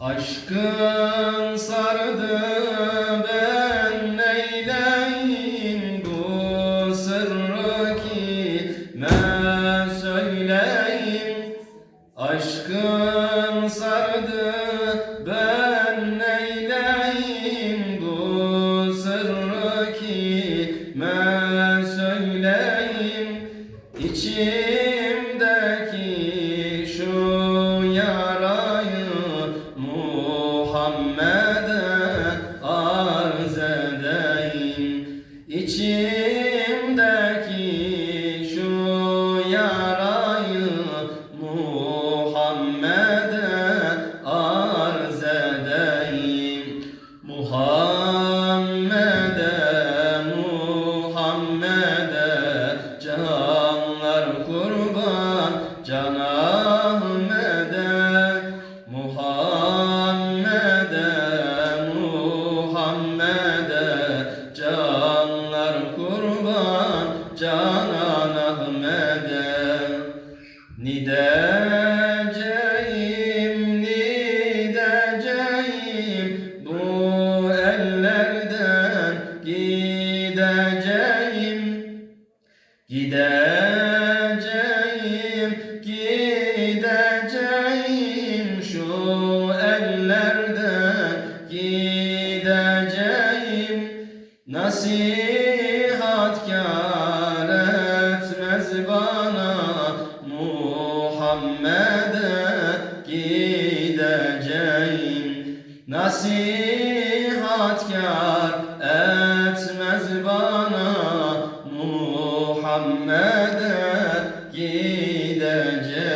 Aşkın sardı ben neyleyim bu sırrı kime söyleyeyim Aşkın sardı ben neyleyim bu sırrı kime söyleyeyim İçimdeki Muhammed'e canlar kurban can Gideceğim, gideceğim Şu ellerden. Gideceğim Nasihatkar etmez bana. Muhammed'e gideceğim Nasihatkar etmez bana Muhammed'e gideceğim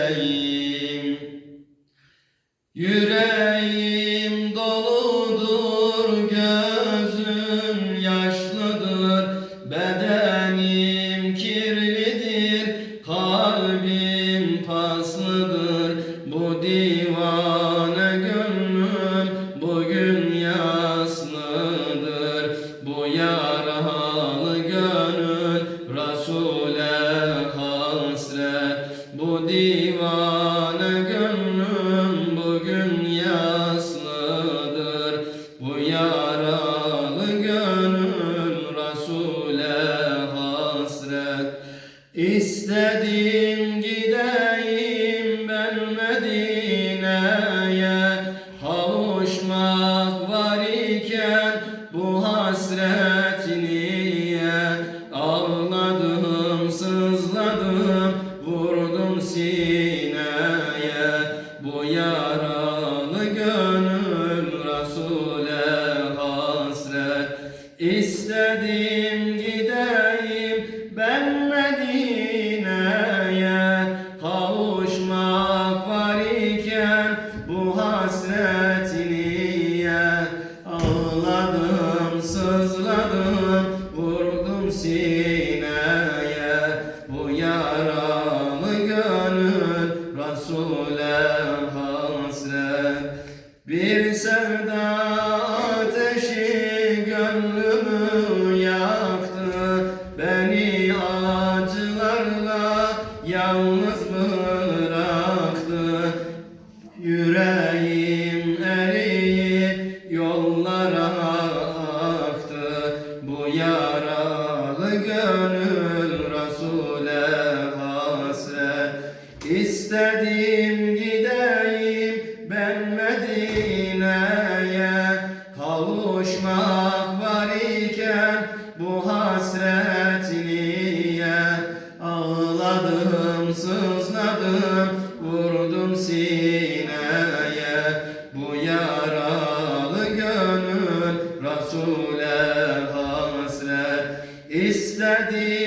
Yüreğim doludur, gözüm yaşlıdır, bedenim kirlidir, kalbim paslıdır. Bu divane gönlüm bugün yaslıdır. Bu yaralı İstedim Ağladım, sızladım, yaralı gönül Resul'e hasret. Gideyim ben Medine'ye. Kavuşmak var bu hasret Ağladım, sızladım, vurdum sineye. Bu yaralı gönül Resul'e İstedim